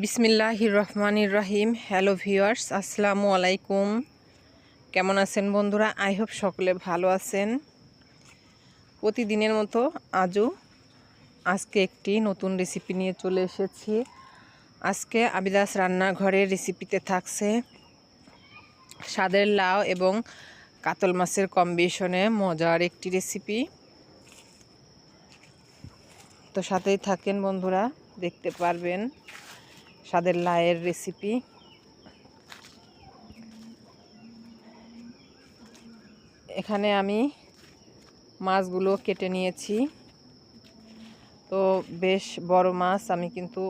বিসমিল্লাহির রহমানির রহিম hello viewers, আসসালামু আলাইকুম। কেমন আছেন বন্ধুরা? আই হোপ সকলে ভালো আছেন। প্রতিদিনের মতো আজও আজকে একটি নতুন রেসিপি নিয়ে চলে এসেছি। আজকে আবিদাস রান্নাঘরের রেসিপিতে থাকছে স্বাদের লাউ এবং কাতল মাছের কম্বিনেশনে মজার একটি রেসিপি। তো সাথেই থাকেন বন্ধুরা, দেখতে পারবেন। স্বাদের লায়ের রেসিপি এখানে আমি মাছগুলো কেটে নিয়েছি। তো বেশ বড় মাছ, আমি কিন্তু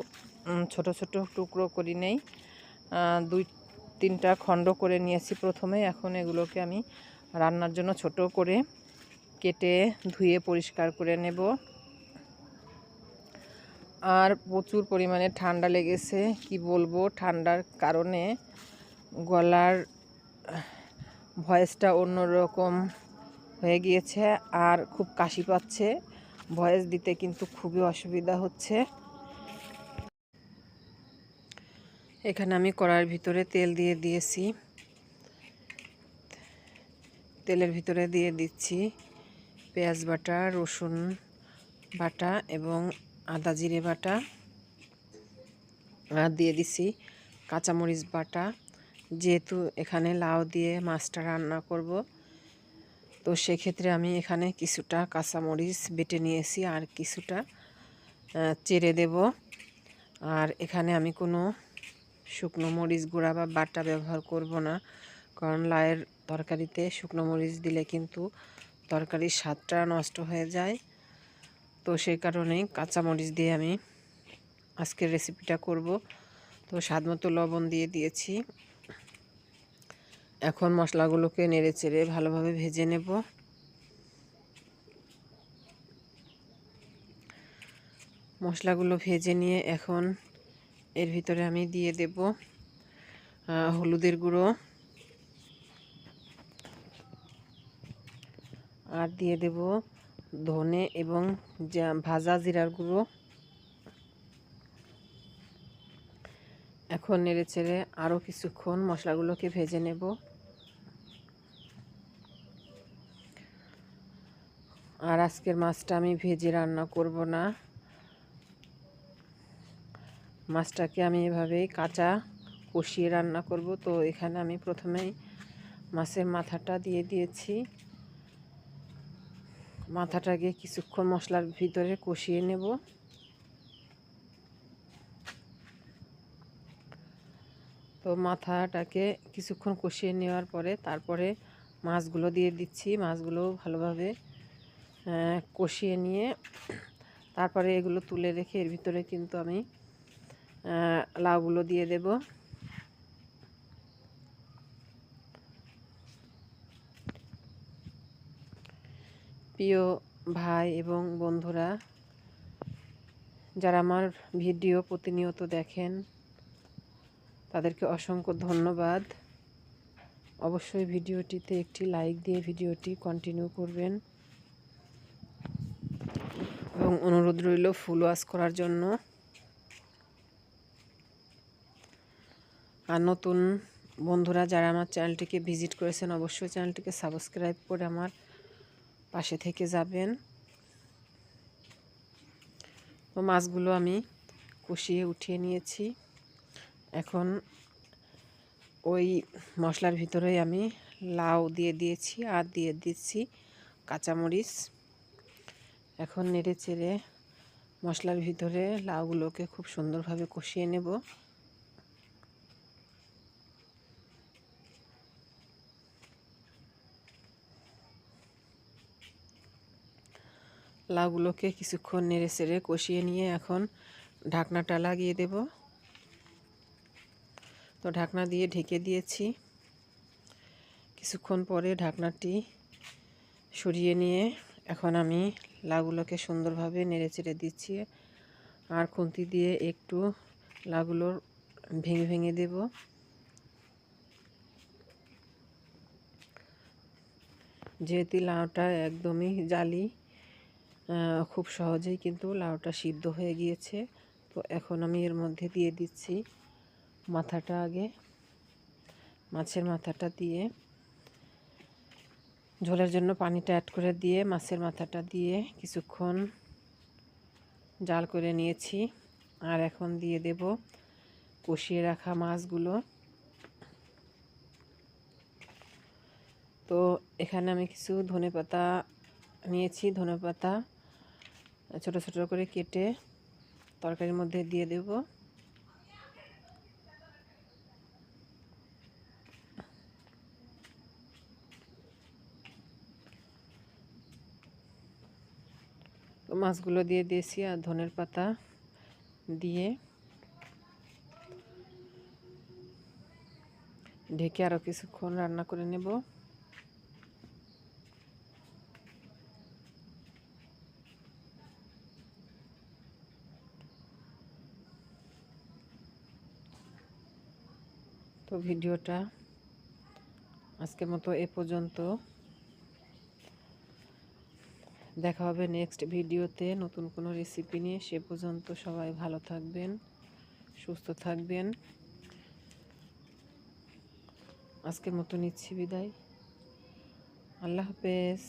ছোট ছোট টুকরো করি নেই। দুই, তিনটা খণ্ড করে নিয়েছি প্রথমে। এখন এগুলোকে আমি রান্নার জন্য ছোট করে কেটে ধুয়ে পরিষ্কার করে নেব। আর প্রচুর পরিমাণে ঠান্ডা লেগেছে, কি বলব? ঠান্ডার কারণে গলার ভয়েসটা অন্যরকম হয়ে গিয়েছে আর খুব কাশি পাচ্ছে। ভয়েস দিতে কিন্তু খুবই অসুবিধা হচ্ছে। এখানে আমি কড়ার ভিতরে তেল দিয়ে দিয়েছি। তেলের ভিতরে দিয়ে দিচ্ছি পেঁয়াজ বাটা, রসুন বাটা এবং আদা জিরে বাটা, আর দিয়ে দিছি কাঁচামরিচ বাটা। যেহেতু এখানে লাউ দিয়ে মাছটা রান্না করব, তো সেক্ষেত্রে আমি এখানে কিছুটা কাঁচামরিচ বেটে নিয়েছি আর কিছুটা চেড়ে দেব। আর এখানে আমি কোনো শুকনো মরিচ গুঁড়া বা বাটা ব্যবহার করব না, কারণ লায়ের তরকারিতে শুকনো মরিচ দিলে কিন্তু তরকারির স্বাদটা নষ্ট হয়ে যায়। তো সেই কারণেই কাঁচামরিচ দিয়ে আমি আজকের রেসিপিটা করব। তো স্বাদ মতো লবণ দিয়ে দিয়েছি। এখন মশলাগুলোকে নেড়ে চেড়ে ভালোভাবে ভেজে নেব। মশলাগুলো ভেজে নিয়ে এখন এর ভিতরে আমি দিয়ে দেব হলুদের গুঁড়ো। আর দিয়ে দেব ধনে এবং ভাজা জিরার গুঁড়ো। এখন নেড়ে চেড়ে আরও কিছুক্ষণ মশলাগুলোকে ভেজে নেব। আর আজকের মাছটা আমি ভেজে রান্না করব না। মাছটাকে আমি এভাবেই কাঁচা কষিয়ে রান্না করব। তো এখানে আমি প্রথমেই মাছের মাথাটা দিয়ে দিয়েছি। মাথাটাকে কিছুক্ষণ মশলার ভিতরে কষিয়ে নেব। তো মাথাটাকে কিছুক্ষণ কষিয়ে নেওয়ার পরে তারপরে মাছগুলো দিয়ে দিচ্ছি। মাছগুলো ভালোভাবে কষিয়ে নিয়ে তারপরে এগুলো তুলে রেখে এর ভিতরে কিন্তু আমি লাউগুলো দিয়ে দেব। প্রিয় ভাই এবং বন্ধুরা, যারা আমার ভিডিও প্রতিনিয়ত দেখেন, তাদেরকে অসংখ্য ধন্যবাদ। অবশ্যই ভিডিওটিতে একটি লাইক দিয়ে ভিডিওটি কন্টিনিউ করবেন এবং অনুরোধ রইল ফুল ওয়াশ করার জন্য। আর নতুন বন্ধুরা, যারা আমার চ্যানেলটিকে ভিজিট করেছেন, অবশ্যই চ্যানেলটিকে সাবস্ক্রাইব করে আমার পাশে থেকে যাবেন। তো মাছগুলো আমি কষিয়ে উঠিয়ে নিয়েছি। এখন ওই মশলার ভিতরে আমি লাউ দিয়ে দিয়েছি, আর দিয়ে দিচ্ছি কাঁচামরিচ। এখন নেড়ে চেড়ে মশলার ভিতরে লাউগুলোকে খুব সুন্দরভাবে কষিয়ে নেব। লাউগুলোকে কিছুক্ষণ নেড়ে চেড়ে কষিয়ে নিয়ে এখন ঢাকনাটা লাগিয়ে দেব। তো ঢাকনা দিয়ে ঢেকে দিয়েছি। কিছুক্ষণ পরে ঢাকনাটি সরিয়ে নিয়ে এখন আমি লাউগুলোকে সুন্দরভাবে নেড়ে চেড়ে দিচ্ছি। আর খুন্তি দিয়ে একটু লাউগুলোর ভেঙে ভেঙে দেব। যেহেতু লাউটা একদমই জালি খুব সহজেই কিন্তু লাউটা সিদ্ধ হয়ে গিয়েছে। তো এখন আমি এর মধ্যে দিয়ে দিচ্ছি মাথাটা আগে। মাছের মাথাটা দিয়ে, ঝোলের জন্য পানিটা অ্যাড করে দিয়ে মাছের মাথাটা দিয়ে কিছুক্ষণ জাল করে নিয়েছি। আর এখন দিয়ে দেব কষিয়ে রাখা মাছগুলো। তো এখানে আমি কিছু ধনে পাতা নিয়েছি। ধনে পাতা ছোটো ছোটো করে কেটে তরকারির মধ্যে দিয়ে দেব। মাছগুলো দিয়ে দিয়েছি আর ধনের পাতা দিয়ে। ঢেকে আরও কিছুক্ষণ রান্না করে নেব। তো ভিডিওটা আজকের মতো এ পর্যন্ত। দেখা হবে নেক্সট ভিডিওতে নতুন কোনো রেসিপি নিয়ে। সে পর্যন্ত সবাই ভালো থাকবেন, সুস্থ থাকবেন। আজকের মতো নিচ্ছি বিদায়। আল্লাহ হাফেজ।